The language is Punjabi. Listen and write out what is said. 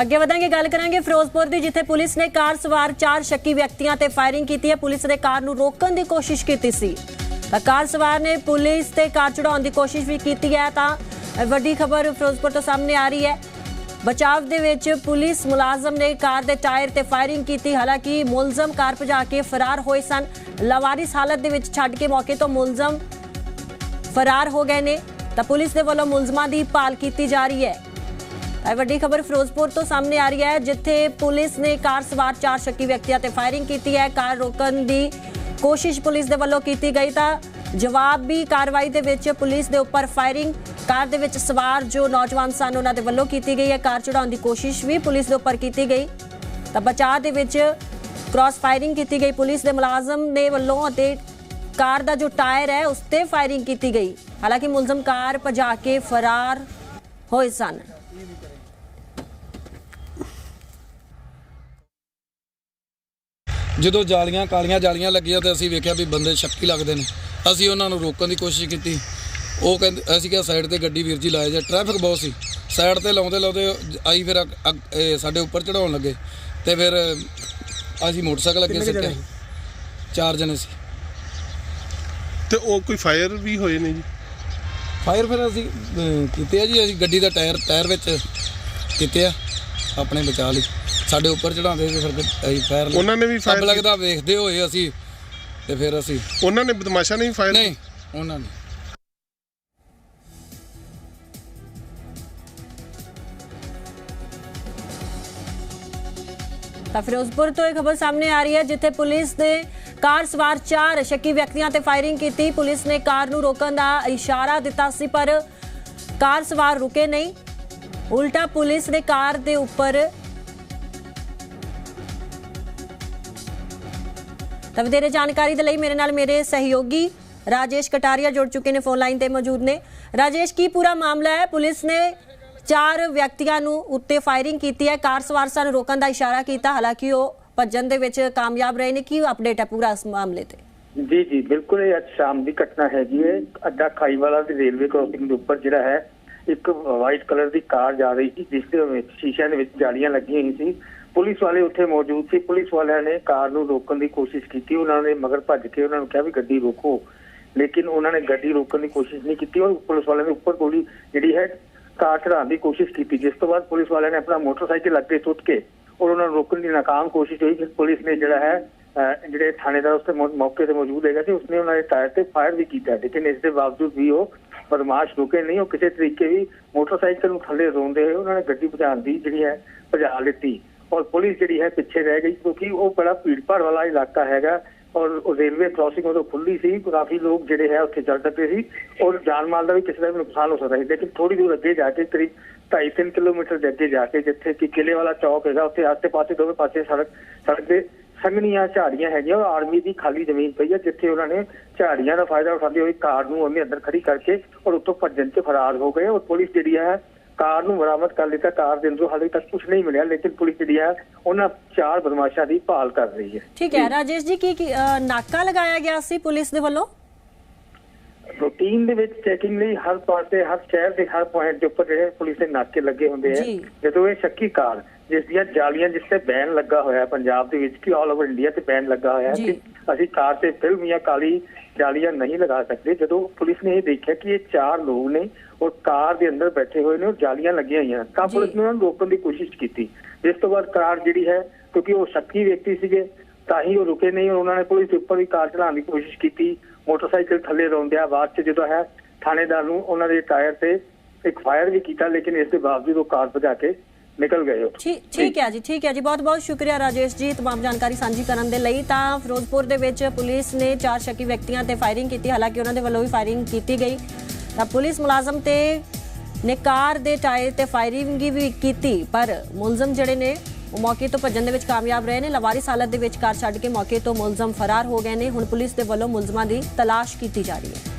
ਅੱਗੇ ਵਧਾਂਗੇ, ਗੱਲ ਕਰਾਂਗੇ ਫਿਰੋਜ਼ਪੁਰ ਦੀ, ਜਿੱਥੇ ਪੁਲਿਸ ਨੇ ਕਾਰ ਸਵਾਰ ਚਾਰ ਸ਼ੱਕੀ ਵਿਅਕਤੀਆਂ ਤੇ ਫਾਇਰਿੰਗ ਕੀਤੀ ਹੈ। ਪੁਲਿਸ ਨੇ ਕਾਰ ਨੂੰ ਰੋਕਣ ਦੀ ਕੋਸ਼ਿਸ਼ ਕੀਤੀ ਸੀ। ਤਾਂ ਕਾਰ ਸਵਾਰ ਨੇ ਪੁਲਿਸ ਤੇ ਕਾਰ ਚੜਾਉਣ ਦੀ ਕੋਸ਼ਿਸ਼ ਵੀ ਕੀਤੀ ਹੈ। ਤਾਂ ਵੱਡੀ ਖਬਰ ਫਿਰੋਜ਼ਪੁਰ ਤੋਂ ਸਾਹਮਣੇ ਆ ਰਹੀ ਹੈ। ਬਚਾਵ ਦੇ ਵਿੱਚ ਪੁਲਿਸ ਮੁਲਾਜ਼ਮ ਨੇ ਕਾਰ ਦੇ ਟਾਇਰ ਤੇ ਫਾਇਰਿੰਗ ਕੀਤੀ। ਹਾਲਾਂਕਿ ਮੁਲਜ਼ਮ ਕਾਰ ਭਜਾ ਕੇ ਫਰਾਰ ਹੋਏ ਸਨ। ਲਵਾਰਿਸ ਹਾਲਤ ਦੇ ਵਿੱਚ ਛੱਡ ਕੇ ਮੌਕੇ ਤੋਂ ਮੁਲਜ਼ਮ ਫਰਾਰ ਹੋ ਗਏ ਨੇ। ਤਾਂ ਪੁਲਿਸ ਦੇ ਵੱਲੋਂ ਮੁਲਜ਼ਮਾਂ ਦੀ ਭਾਲ ਕੀਤੀ ਜਾ ਰਹੀ ਹੈ। ਵੱਡੀ ਖਬਰ ਫਿਰੋਜ਼ਪੁਰ ਤੋਂ ਸਾਹਮਣੇ ਆ ਰਹੀ ਹੈ, ਜਿੱਥੇ ਪੁਲਿਸ ਨੇ ਕਾਰ ਸਵਾਰ ਚਾਰ ਸ਼ੱਕੀ ਵਿਅਕਤੀਆਂ ਤੇ ਫਾਇਰਿੰਗ ਕੀਤੀ ਹੈ। ਕਾਰ ਰੋਕਣ ਦੀ ਕੋਸ਼ਿਸ਼ ਪੁਲਿਸ ਦੇ ਵੱਲੋਂ ਕੀਤੀ ਗਈ ਤਾਂ ਜਵਾਬੀ ਕਾਰਵਾਈ ਦੇ ਵਿੱਚ ਪੁਲਿਸ ਦੇ ਉੱਪਰ ਫਾਇਰਿੰਗ, ਕਾਰ ਦੇ ਵਿੱਚ ਸਵਾਰ ਜੋ ਨੌਜਵਾਨ ਸਨ, ਉਹਨਾਂ ਦੇ ਵੱਲੋਂ ਕੀਤੀ ਗਈ ਹੈ। ਕਾਰ ਚੜਾਉਣ ਦੀ ਕੋਸ਼ਿਸ਼ ਵੀ ਪੁਲਿਸ ਦੇ ਉੱਪਰ ਕੀਤੀ ਗਈ। ਤਾਂ ਬਚਾਅ ਦੇ ਵਿੱਚ ਕ੍ਰਾਸ ਫਾਇਰਿੰਗ ਕੀਤੀ ਗਈ। ਪੁਲਿਸ ਦੇ ਮੁਲਾਜ਼ਮ ਦੇ ਵੱਲੋਂ ਅਤੇ ਕਾਰ ਦਾ ਜੋ ਟਾਇਰ ਹੈ, ਉਸ ਤੇ ਫਾਇਰਿੰਗ ਕੀਤੀ ਗਈ। ਹਾਲਾਂਕਿ ਮੁਲਜ਼ਮ ਕਾਰ ਭਜਾ ਕੇ ਫਰਾਰ ਹੋਏ ਸਨ। ਜਦੋਂ ਜਾਲੀਆਂ ਕਾਲੀਆਂ ਜਾਲੀਆਂ ਲੱਗੀਆਂ ਤੇ ਅਸੀਂ ਵੇਖਿਆ ਵੀ ਬੰਦੇ ਸ਼ੱਕੀ ਲੱਗਦੇ ਨੇ। ਅਸੀਂ ਉਹਨਾਂ ਨੂੰ ਰੋਕਣ ਦੀ ਕੋਸ਼ਿਸ਼ ਕੀਤੀ। ਉਹ ਕਹਿੰਦੇ ਅਸੀਂ ਕਿਹਾ ਸਾਈਡ ਤੇ ਗੱਡੀ ਵੀਰ ਜੀ ਲਾਇਆ ਜਾ ਟ੍ਰੈਫਿਕ ਬਹੁਤ ਸੀ। ਸਾਈਡ ਤੇ ਲਾਉਂਦੇ ਲਾਉਂਦੇ ਆਈ ਫਿਰ ਅੱਗ- ਅੱਗ- ਇਹ ਸਾਡੇ ਉੱਪਰ ਚੜਾਉਣ ਲੱਗੇ ਤੇ ਫਿਰ ਅਸੀਂ ਮੋਟਰਸਾਈਕਲ ਅੱਗੇ ਸਿੱਟਿਆ। ਚਾਰ ਜਣੇ ਸੀ। ਤੇ ਉਹ ਕੋਈ ਫਾਇਰ ਵੀ ਹੋਏ ਨੇ ਜੀ? ਫਾਇਰ ਫਿਰ ਅਸੀਂ ਕੀਤੇ ਆ ਜੀ। ਅਸੀਂ ਗੱਡੀ ਦਾ ਟਾਇਰ ਟਾਇਰ ਵਿੱਚ ਕੀਤੇ ਆ ਆਪਣੇ ਬਚਾ ਲਈ। ਸਾਡੇ ਉੱਪਰ ਚੜਾਉਂਦੇ ਤੇ ਫਿਰ ਅਸੀਂ ਫਾਇਰ ਉਹਨਾਂ ਨੇ ਵੀ fire ਲੱਗਦਾ ਵੇਖਦੇ ਹੋਏ ਅਸੀਂ ਤੇ ਫਿਰ ਅਸੀਂ ਉਹਨਾਂ ਨੇ ਬਦਮਾਸ਼ਾਂ ਨੇ ਵੀ ਫਾਇਰ ਨਹੀਂ ਉਹਨਾਂ ਨੇ। ਤਾਂ ਫਿਰੋਜ਼ਪੁਰ ਤੋਂ ਇਹ ਖਬਰ ਸਾਹਮਣੇ ਆ ਰਹੀ ਹੈ ਜਿੱਥੇ ਪੁਲਿਸ ਨੇ ਕਾਰ ਸਵਾਰ ਚਾਰ ਸ਼ੱਕੀ ਵਿਅਕਤੀਆਂ ਤੇ ਫਾਇਰਿੰਗ ਕੀਤੀ। ਪੁਲਿਸ ਨੇ ਕਾਰ ਨੂੰ ਰੋਕਣ ਦਾ ਇਸ਼ਾਰਾ ਦਿੱਤਾ ਸੀ ਪਰ ਕਾਰ ਸਵਾਰ ਰੁਕੇ ਨਹੀਂ। ਉਲਟਾ ਪੁਲਿਸ ਨੇ ਕਾਰ ਦੇ ਉੱਪਰ ਤਾਂ ਵਧੇਰੇ ਜਾਣਕਾਰੀ ਦੇ ਲਈ ਮੇਰੇ ਨਾਲ ਮੇਰੇ ਸਹਿਯੋਗੀ ਰਾਜੇਸ਼ ਕਟਾਰੀਆ ਜੁੜ ਚੁੱਕੇ ਨੇ ਫੋਨ ਲਾਈਨ ਤੇ ਮੌਜੂਦ ਨੇ। ਰਾਜੇਸ਼, ਕੀ ਪੂਰਾ ਮਾਮਲਾ ਹੈ? ਪੁਲਿਸ ਨੇ ਚਾਰ ਵਿਅਕਤੀਆਂ ਨੂੰ ਉੱਤੇ ਫਾਇਰਿੰਗ ਕੀਤੀ ਹੈ। ਕਾਰ ਸਵਾਰ ਸਨ ਰੋਕਣ ਦਾ ਇਸ਼ਾਰਾ ਕੀਤਾ। ਹਾਲਾਂਕਿ ਉਹ ਭੱਜਣ ਦੇ ਵਿੱਚ ਕਾਮਯਾਬ ਰਹੇ ਨੇ। ਕੀ ਅਪਡੇਟ ਹੈ ਪੂਰਾ ਇਸ ਮਾਮਲੇ ਤੇ? ਜੀ ਜੀ, ਬਿਲਕੁਲ। ਇਹ ਅੱਜ ਸ਼ਾਮ ਦੀ ਘਟਨਾ ਹੈਗੀ ਹੈ ਅੱਡਾ ਖਾਈਵਾਲਾ ਦੀ ਰੇਲਵੇ ਕ੍ਰੋਸਿੰਗ ਦੇ ਉੱਪਰ ਜਿਹੜਾ ਹੈ, ਇੱਕ ਵਾਈਟ ਕਲਰ ਦੀ ਕਾਰ ਜਾ ਰਹੀ ਸੀ, ਜਿਸ ਦੇ ਵਿੱਚ ਸ਼ੀਸ਼ਿਆਂ ਦੇ ਵਿੱਚ ਜਾਲੀਆਂ ਲੱਗੀਆਂ ਹੋਈਆਂ ਸੀ। ਪੁਲਿਸ ਵਾਲੇ ਉੱਥੇ ਮੌਜੂਦ ਸੀ। ਪੁਲਿਸ ਵਾਲਿਆਂ ਨੇ ਕਾਰ ਨੂੰ ਰੋਕਣ ਦੀ ਕੋਸ਼ਿਸ਼ ਕੀਤੀ। ਉਹਨਾਂ ਨੇ ਮਗਰ ਭੱਜ ਕੇ ਉਹਨਾਂ ਨੂੰ ਕਿਹਾ ਵੀ ਗੱਡੀ ਰੋਕੋ। ਲੇਕਿਨ ਉਹਨਾਂ ਨੇ ਗੱਡੀ ਰੋਕਣ ਦੀ ਕੋਸ਼ਿਸ਼ ਨਹੀਂ ਕੀਤੀ ਔਰ ਪੁਲਿਸ ਵਾਲਿਆਂ ਨੇ ਉੱਪਰ ਗੋਲੀ ਜਿਹੜੀ ਹੈ ਕਾਰ ਚੜਾਉਣ ਦੀ ਕੋਸ਼ਿਸ਼ ਕੀਤੀ, ਜਿਸ ਤੋਂ ਬਾਅਦ ਪੁਲਿਸ ਵਾਲਿਆਂ ਨੇ ਆਪਣਾ ਮੋਟਰਸਾਈਕਲ ਅੱਗੇ ਸੁੱਟ ਕੇ ਔਰ ਉਹਨਾਂ ਨੂੰ ਰੋਕਣ ਦੀ ਨਾਕਾਮ ਕੋਸ਼ਿਸ਼ ਹੋਈ। ਫਿਰ ਪੁਲਿਸ ਨੇ ਜਿਹੜਾ ਹੈ, ਅਹ ਜਿਹੜੇ ਥਾਣੇਦਾਰ ਉਸ ਤੇ ਮੌਕੇ ਤੇ ਮੌਜੂਦ ਹੈਗਾ ਸੀ, ਉਸਨੇ ਉਹਨਾਂ ਦੇ ਟਾਇਰ ਤੇ ਫਾਇਰ ਵੀ ਕੀਤਾ। ਲੇਕਿਨ ਇਸ ਦੇ ਬਾਵਜੂਦ ਵੀ ਉਹ ਬਦਮਾਸ਼ ਰੁਕੇ ਨਹੀਂ। ਉਹ ਕਿਸੇ ਤਰੀਕੇ ਵੀ ਮੋਟਰਸਾਈਕਲ ਨੂੰ ਥੱਲੇ ਰੋਂਦੇ ਹੋਏ ਉਹਨਾਂ ਨੇ ਗੱਡੀ ਭਜਾਉਣ ਦੀ ਜਿਹੜੀ ਹੈ, ਭਜਾ ਲਿੱਤੀ। ਔਰ ਪੁਲਿਸ ਜਿਹੜੀ ਹੈ ਪਿੱਛੇ ਰਹਿ ਗਈ ਕਿਉਂਕਿ ਉਹ ਬੜਾ ਭੀੜ ਭਾੜ ਵਾਲਾ ਇਲਾਕਾ ਹੈਗਾ ਔਰ ਰੇਲਵੇ ਕ੍ਰਾਸਿੰਗ ਉਦੋਂ ਖੁੱਲੀ ਸੀ, ਕਾਫੀ ਲੋਕ ਜਿਹੜੇ ਹੈ ਉੱਥੇ ਚੱਲ ਸਕਦੇ ਸੀ ਔਰ ਜਾਨ ਮਾਲ ਦਾ ਵੀ ਕਿਸੇ ਦਾ ਵੀ ਨੁਕਸਾਨ ਹੋ ਸਕਦਾ ਸੀ। ਲੇਕਿਨ ਥੋੜੀ ਦੂਰ ਅੱਗੇ ਜਾ ਕੇ ਕਰੀਬ 2.5 ਕਿਲੋਮੀਟਰ ਦੇ ਅੱਗੇ ਜਾ ਕੇ ਜਿੱਥੇ ਕਿ ਕਿਲੇ ਵਾਲਾ ਚੌਕ ਹੈਗਾ, ਉੱਥੇ ਆਸੇ ਪਾਸੇ ਦੋਵੇਂ ਪਾਸੇ ਸੜਕ ਸੜਕ ਦੇ ਸੰਘਣੀਆਂ ਝਾੜੀਆਂ ਹੈਗੀਆਂ ਔਰ ਆਰਮੀ ਦੀ ਖਾਲੀ ਜ਼ਮੀਨ ਪਈ ਹੈ ਜਿੱਥੇ ਉਹਨਾਂ ਨੇ ਝਾੜੀਆਂ ਦਾ ਫਾਇਦਾ ਉਠਾਉਂਦੇ ਹੋਏ ਕਾਰ ਨੂੰ ਉਹਨੇ ਅੰਦਰ ਖੜੀ ਕਰਕੇ ਔਰ ਉੱਥੋਂ ਭੱਜਣ 'ਚ ਫਰਾਰ ਹੋ ਗਏ ਔਰ ਪੁਲਿਸ ਜਿਹੜੀ ਹੈ ਕਾਰ ਨੂੰ ਬਰਾਮਦ ਕਰ ਲਿੱਤਾ ਕਾਰ ਦੇ ਅੰਦਰੋਂ ਹਾਲੇ ਤੱਕ ਕੁਝ ਨਹੀਂ ਮਿਲਿਆ ਲੇਕਿਨ ਪੁਲਿਸ ਜਿਹੜੀ ਹੈ ਉਹਨਾਂ ਚਾਰ ਬਦਮਾਸ਼ਾਂ ਦੀ ਭਾਲ ਕਰ ਰਹੀ ਹੈ ਠੀਕ ਹੈ ਰਾਜੇਸ਼ ਜੀ ਕੀ ਨਾਕਾ ਲਗਾਇਆ ਗਿਆ ਸੀ ਪੁਲਿਸ ਦੇ ਵੱਲੋਂ ਰੂਟੀਨ ਦੇ ਵਿੱਚ ਚੈਕਿੰਗ ਲਈ ਹਰ ਪਾਸੇ ਹਰ ਸ਼ਹਿਰ ਦੇ ਹਰ ਪੁਆਇੰਟ ਦੇ ਉੱਪਰ ਜਿਹੜੇ ਪੁਲਿਸ ਦੇ ਨਾਕੇ ਲੱਗੇ ਹੁੰਦੇ ਆ। ਜਦੋਂ ਇਹ ਸ਼ੱਕੀ ਕਾਰ ਜਿਸ ਦੀਆਂ ਜਾਲੀਆਂ ਜਿਸ ਤੇ ਬੈਨ ਲੱਗਾ ਹੋਇਆ ਪੰਜਾਬ ਦੇ ਵਿੱਚ ਕਿ ਆਲ ਓਵਰ ਇੰਡੀਆ ਤੇ ਬੈਨ ਲੱਗਾ ਹੋਇਆ। ਕਿ ਅਸੀਂ ਕਾਰ ਤੇ ਫਿਲਮ ਜਾਂ ਕਾਲੀ ਜਾਲੀਆਂ ਨਹੀਂ ਲਗਾ ਸਕਦੇ। ਜਦੋਂ ਪੁਲਿਸ ਨੇ ਇਹ ਦੇਖਿਆ ਕਿ ਇਹ ਚਾਰ ਲੋਕ ਨੇ ਔਰ ਕਾਰ ਦੇ ਅੰਦਰ ਬੈਠੇ ਹੋਏ ਨੇ ਔਰ ਜਾਲੀਆਂ ਲੱਗੀਆਂ ਹੋਈਆਂ ਤਾਂ। ਪੁਲਿਸ ਨੇ ਉਹਨਾਂ ਨੂੰ ਰੋਕਣ ਦੀ ਕੋਸ਼ਿਸ਼ ਕੀਤੀ। ਜਿਸ ਤੋਂ ਬਾਅਦ ਕਾਰ ਜਿਹੜੀ ਹੈ ਕਿਉਂਕਿ ਉਹ ਸ਼ੱਕੀ ਵਿਅਕਤੀ ਸੀਗੇ ਤਾਂ ਹੀ ਉਹ ਰੁਕੇ ਨਹੀਂ ਔਰ ਉਹਨਾਂ ਨੇ ਪੁਲਿਸ ਦੇ ਉੱਪਰ ਵੀ ਕਾਰ ਚਲਾਉਣ ਦੀ ਕੋਸ਼ਿਸ਼ ਕੀਤੀ। ਮੋਟਰਸਾਈਕਲ ਥੱਲੇ ਰੋਂਦਿਆ ਬਾਅਦ ਚ ਜਦੋਂ ਹੈ ਥਾਣੇਦਾਰ ਨੂੰ ਉਹਨਾਂ ਦੇ ਟਾਇਰ ਤੇ ਇੱਕ ਫਾਇਰ ਵੀ ਕੀਤਾ ਲੇਕਿਨ ਇਸ ਦੇ ਬਾਵਜੂਦ ਉਹ ਕਾਰ ਭਜਾ ਕੇ ਨਿਕਲ ਗਏ ਉਹ ਠੀਕ ਠੀਕ ਹੈ ਜੀ ਠੀਕ ਹੈ ਜੀ ਬਹੁਤ ਬਹੁਤ ਸ਼ੁਕਰੀਆ ਰਾਜੇਸ਼ ਜੀ तमाम ਜਾਣਕਾਰੀ ਸਾਂਝੀ ਕਰਨ ਦੇ ਲਈ ਤਾਂ ਫਿਰੋਜ਼ਪੁਰ ਦੇ ਵਿੱਚ ਪੁਲਿਸ ਨੇ ਚਾਰ ਸ਼ੱਕੀ ਵਿਅਕਤੀਆਂ ਤੇ ਫਾਇਰਿੰਗ ਕੀਤੀ ਹਾਲਾਂਕਿ ਉਹਨਾਂ ਦੇ ਵੱਲੋਂ ਵੀ ਫਾਇਰਿੰਗ ਕੀਤੀ ਗਈ ਤਾਂ ਪੁਲਿਸ ਮੁਲਾਜ਼ਮ ਤੇ ਨੇ ਕਾਰ ਦੇ ਟਾਇਰ ਤੇ ਫਾਇਰਿੰਗ ਵੀ ਕੀਤੀ ਪਰ ਮੁਲਜ਼ਮ ਜਿਹੜੇ ਨੇ ਉਹ ਮੌਕੇ ਤੋਂ ਭੱਜਣ ਦੇ ਵਿੱਚ ਕਾਮਯਾਬ ਰਹੇ ਨੇ ਲਵਾਰਿਸ ਹਾਲਤ ਦੇ ਵਿੱਚ ਕਾਰ ਛੱਡ ਕੇ ਮੌਕੇ ਤੋਂ ਮੁਲਜ਼ਮ ਫਰਾਰ ਹੋ ਗਏ ਨੇ ਹੁਣ ਪੁਲਿਸ ਦੇ ਵੱਲੋਂ ਮੁਲਜ਼ਮਾਂ ਦੀ ਤਲਾਸ਼ ਕੀਤੀ ਜਾ ਰਹੀ ਹੈ